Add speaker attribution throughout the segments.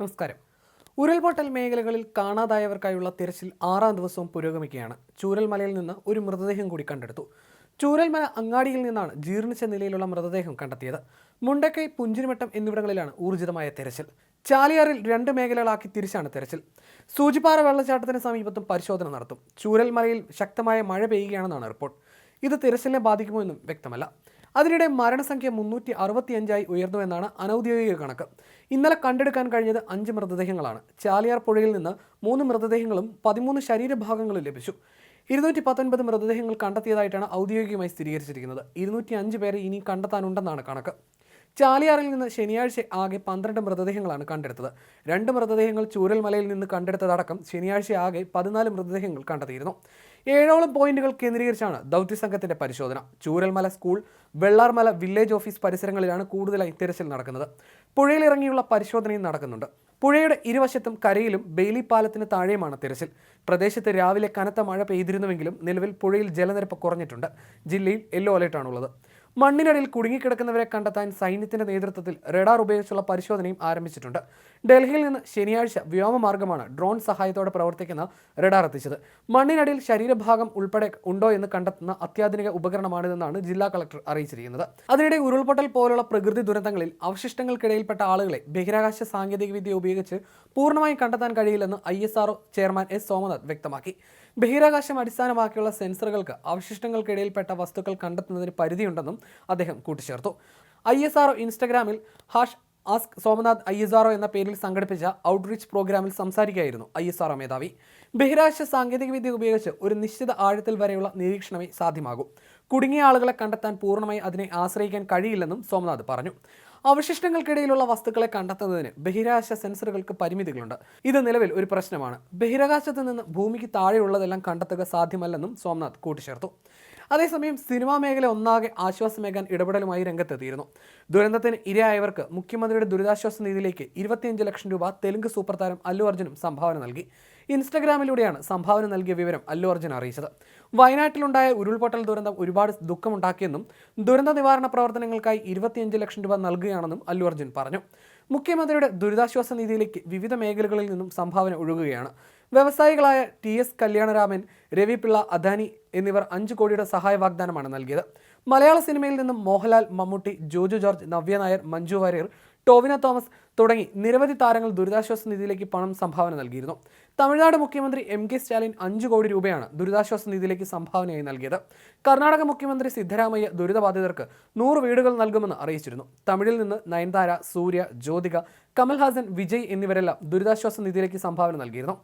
Speaker 1: നമസ്കാരം. ഉരുൾപൊട്ടൽ മേഖലകളിൽ കാണാതായവർക്കായുള്ള തിരച്ചിൽ ആറാം ദിവസവും പുരോഗമിക്കുകയാണ്. ചൂരൽമലയിൽ നിന്ന് ഒരു മൃതദേഹം കൂടി കണ്ടെടുത്തു. ചൂരൽമല അങ്ങാടിയിൽ നിന്നാണ് ജീർണിച്ച നിലയിലുള്ള മൃതദേഹം കണ്ടെത്തിയത്. മുണ്ടക്കൈ പുഞ്ചിരിമട്ടം എന്നിവിടങ്ങളിലാണ് ഊർജിതമായ തിരച്ചിൽ. ചാലിയാറിൽ രണ്ട് മേഖലകളാക്കി തിരിച്ചാണ് തിരച്ചിൽ. സൂചിപ്പാറ വെള്ളച്ചാട്ടത്തിന് സമീപത്തും പരിശോധന നടത്തും. ചൂരൽമലയിൽ ശക്തമായ മഴ പെയ്യുകയാണെന്നാണ് റിപ്പോർട്ട്. ഇത് തിരച്ചിലിനെ ബാധിക്കുമോ എന്നും വ്യക്തമല്ല. അതിനിടെ മരണസംഖ്യ മുന്നൂറ്റി ഉയർന്നു എന്നാണ് അനൗദ്യോഗിക കണക്ക്. ഇന്നലെ കണ്ടെടുക്കാൻ കഴിഞ്ഞത് അഞ്ച് മൃതദേഹങ്ങളാണ്. ചാലിയാർ പുഴയിൽ നിന്ന് മൂന്ന് മൃതദേഹങ്ങളും പതിമൂന്ന് ശരീരഭാഗങ്ങളും ലഭിച്ചു. ഇരുന്നൂറ്റി പത്തൊൻപത് മൃതദേഹങ്ങൾ കണ്ടെത്തിയതായിട്ടാണ് ഔദ്യോഗികമായി സ്ഥിരീകരിച്ചിരിക്കുന്നത്. ഇരുന്നൂറ്റി അഞ്ച് പേരെ ഇനി കണ്ടെത്താനുണ്ടെന്നാണ് കണക്ക്. ചാലിയാറിൽ നിന്ന് ശനിയാഴ്ച ആകെ പന്ത്രണ്ട് മൃതദേഹങ്ങളാണ് കണ്ടെടുത്തത്. രണ്ട് മൃതദേഹങ്ങൾ ചൂരൽമലയിൽ നിന്ന് കണ്ടെടുത്തതടക്കം ശനിയാഴ്ച ആകെ പതിനാല് മൃതദേഹങ്ങൾ കണ്ടെത്തിയിരുന്നു. ഏഴോളം പോയിന്റുകൾ കേന്ദ്രീകരിച്ചാണ് ദൗത്യ ദൗത്യസംഘത്തിന്റെ പരിശോധന. Chooralmala school Vellarmala village office പരിസരങ്ങളിലാണ് കൂടുതലായി തിരച്ചിൽ നടക്കുന്നത്. പുഴയിലിറങ്ങിയുള്ള പരിശോധനയും നടക്കുന്നുണ്ട്. പുഴയുടെ ഇരുവശത്തും കരയിലും ബെയിലി പാലത്തിന് താഴെയുമാണ് തിരച്ചിൽ. പ്രദേശത്ത് രാവിലെ കനത്ത മഴ പെയ്തിരുന്നുവെങ്കിലും നിലവിൽ പുഴയിൽ ജലനിരപ്പ് കുറഞ്ഞിട്ടുണ്ട്. ജില്ലയിൽ യെല്ലോ അലേർട്ടാണുള്ളത്. മണ്ണിനടിയിൽ കുടുങ്ങിക്കിടക്കുന്നവരെ കണ്ടെത്താൻ സൈന്യത്തിന്റെ നേതൃത്വത്തിൽ റഡാർ ഉപയോഗിച്ചുള്ള പരിശോധനയും ആരംഭിച്ചിട്ടുണ്ട്. ഡൽഹിയിൽ നിന്ന് ശനിയാഴ്ച വ്യോമമാർഗമാണ് ഡ്രോൺ സഹായത്തോടെ പ്രവർത്തിക്കുന്ന റഡാർ എത്തിച്ചത്. മണ്ണിനടിയിൽ ശരീരഭാഗം ഉൾപ്പെടെ ഉണ്ടോ എന്ന് കണ്ടെത്തുന്ന അത്യാധുനിക ഉപകരണമാണിതെന്നാണ് ജില്ലാ കളക്ടർ അറിയിച്ചിരിക്കുന്നത്. അതിനിടെ ഉരുൾപൊട്ടൽ പോലുള്ള പ്രകൃതി ദുരന്തങ്ങളിൽ അവശിഷ്ടങ്ങൾക്കിടയിൽപ്പെട്ട ആളുകളെ ബഹിരാകാശ സാങ്കേതികവിദ്യ ഉപയോഗിച്ച് പൂർണമായും കണ്ടെത്താൻ കഴിയില്ലെന്ന് ഐ ചെയർമാൻ എസ് സോമനാഥ് വ്യക്തമാക്കി. ബഹിരാകാശം അടിസ്ഥാനമാക്കിയുള്ള സെൻസറുകൾക്ക് അവശിഷ്ടങ്ങൾക്കിടയിൽപ്പെട്ട വസ്തുക്കൾ കണ്ടെത്തുന്നതിന് പരിധിയുണ്ടെന്നും അദ്ദേഹം കൂട്ടിച്ചേർത്തു. ഐ എസ് ആർഒ ഇൻസ്റ്റഗ്രാമിൽ hash ask Somanath I S R O എന്ന പേരിൽ സംഘടിപ്പിച്ച ഔട്ട്റീച്ച് പ്രോഗ്രാമിൽ സംസാരിക്കുകയായിരുന്നു ഐ എസ് ആർഒ മേധാവി. ബഹിരാകാശ സാങ്കേതികവിദ്യ ഉപയോഗിച്ച് ഒരു നിശ്ചിത ആഴത്തിൽ വരെയുള്ള നിരീക്ഷണമേ സാധ്യമാകൂ. കുടുങ്ങിയ ആളുകളെ കണ്ടെത്താൻ പൂർണമായി അതിനെ ആശ്രയിക്കാൻ കഴിയില്ലെന്നും സോമനാഥ് പറഞ്ഞു. അവശിഷ്ടങ്ങൾക്കിടയിലുള്ള വസ്തുക്കളെ കണ്ടെത്തുന്നതിന് ബഹിരാകാശ സെൻസറുകൾക്ക് പരിമിതികളുണ്ട്. ഇത് നിലവിൽ ഒരു പ്രശ്നമാണ്. ബഹിരാകാശത്ത് നിന്ന് ഭൂമിക്ക് താഴെയുള്ളതെല്ലാം കണ്ടെത്തുക സാധ്യമല്ലെന്നും സോമനാഥ് കൂട്ടിച്ചേർത്തു. അതേസമയം സിനിമാ മേഖല ഒന്നാകെ ആശ്വാസമേകാൻ ഇടപെടലുമായി രംഗത്തെത്തിയിരുന്നു. ദുരന്തത്തിന് ഇരയായവർക്ക് മുഖ്യമന്ത്രിയുടെ ദുരിതാശ്വാസ നിധിയിലേക്ക് ഇരുപത്തിയഞ്ച് ലക്ഷം രൂപ തെലുങ്ക് സൂപ്പർ താരം അല്ലു അർജുനും സംഭാവന നൽകി. ഇൻസ്റ്റഗ്രാമിലൂടെയാണ് സംഭാവന നൽകിയ വിവരം അല്ലു അർജുൻ അറിയിച്ചത്. വയനാട്ടിലുണ്ടായ ഉരുൾപൊട്ടൽ ദുരന്തം ഒരുപാട് ദുഃഖമുണ്ടാക്കിയെന്നും ദുരന്ത നിവാരണ പ്രവർത്തനങ്ങൾക്കായി ഇരുപത്തിയഞ്ച് ലക്ഷം രൂപ നൽകുകയാണെന്നും അല്ലു അർജുൻ പറഞ്ഞു. മുഖ്യമന്ത്രിയുടെ ദുരിതാശ്വാസ നിധിയിലേക്ക് വിവിധ മേഖലകളിൽ നിന്നും സംഭാവന ഒഴുകുകയാണ്. വ്യവസായികളായ ടി എസ് കല്യാണരാമൻ രവി പിള്ള അദാനി എന്നിവർ അഞ്ച് കോടിയുടെ സഹായ വാഗ്ദാനമാണ് നൽകിയത്. മലയാള സിനിമയിൽ നിന്നും മോഹൻലാൽ മമ്മൂട്ടി ജോജു ജോർജ് നവ്യ നായർ മഞ്ജു വാര്യർ ടോവിന തോമസ് തുടങ്ങി നിരവധി താരങ്ങൾ ദുരിതാശ്വാസ നിധിയിലേക്ക് പണം സംഭാവന നൽകിയിരുന്നു. തമിഴ്നാട് മുഖ്യമന്ത്രി എം കെ സ്റ്റാലിൻ അഞ്ച് കോടി രൂപയാണ് ദുരിതാശ്വാസ നിധിയിലേക്ക് സംഭാവനയായി നൽകിയത്. കർണാടക മുഖ്യമന്ത്രി സിദ്ധരാമയ്യ ദുരിതബാധിതർക്ക് നൂറ് വീടുകൾ നൽകുമെന്ന് അറിയിച്ചിരുന്നു. തമിഴിൽ നിന്ന് നയൻതാര സൂര്യ ജ്യോതിക കമൽഹാസൻ വിജയ് എന്നിവരെല്ലാം ദുരിതാശ്വാസ നിധിയിലേക്ക് സംഭാവന നൽകിയിരുന്നു.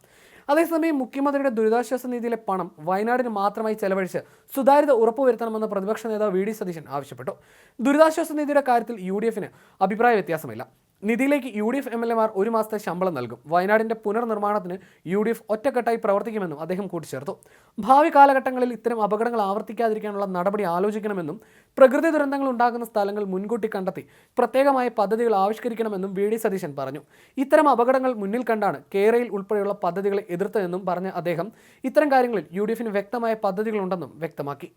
Speaker 1: അതേസമയം മുഖ്യമന്ത്രിയുടെ ദുരിതാശ്വാസ നിധിയിലെ പണം വയനാടിന് മാത്രമായി ചെലവഴിച്ച് സുതാര്യത ഉറപ്പുവരുത്തണമെന്ന് പ്രതിപക്ഷ നേതാവ് വി ഡി സതീശൻ ആവശ്യപ്പെട്ടു. ദുരിതാശ്വാസ നിധിയുടെ കാര്യത്തിൽ യു ഡി എഫിന് അഭിപ്രായ വ്യത്യാസമില്ല. നിധിയിലേക്ക് U D F M L എമാർ ഒരു മാസത്തെ ശമ്പളം നൽകും. വയനാടിന്റെ പുനർനിർമ്മാണത്തിന് യു ഡി എഫ് ഒറ്റക്കെട്ടായി പ്രവർത്തിക്കുമെന്നും അദ്ദേഹം കൂട്ടിച്ചേർത്തു. ഭാവി കാലഘട്ടങ്ങളിൽ ഇത്തരം അപകടങ്ങൾ ആവർത്തിക്കാതിരിക്കാനുള്ള നടപടി ആലോചിക്കണമെന്നും പ്രകൃതി ദുരന്തങ്ങൾ ഉണ്ടാകുന്ന സ്ഥലങ്ങൾ മുൻകൂട്ടി കണ്ടെത്തി പ്രത്യേകമായ പദ്ധതികൾ ആവിഷ്കരിക്കണമെന്നും വി ഡി സതീശൻ പറഞ്ഞു. ഇത്തരം അപകടങ്ങൾ മുന്നിൽ കണ്ടാണ് കേരയിൽ ഉൾപ്പെടെയുള്ള പദ്ധതികളെ എതിർത്തതെന്നും പറഞ്ഞ അദ്ദേഹം ഇത്തരം കാര്യങ്ങളിൽ യു ഡി എഫിന് വ്യക്തമായ പദ്ധതികളുണ്ടെന്നും വ്യക്തമാക്കി.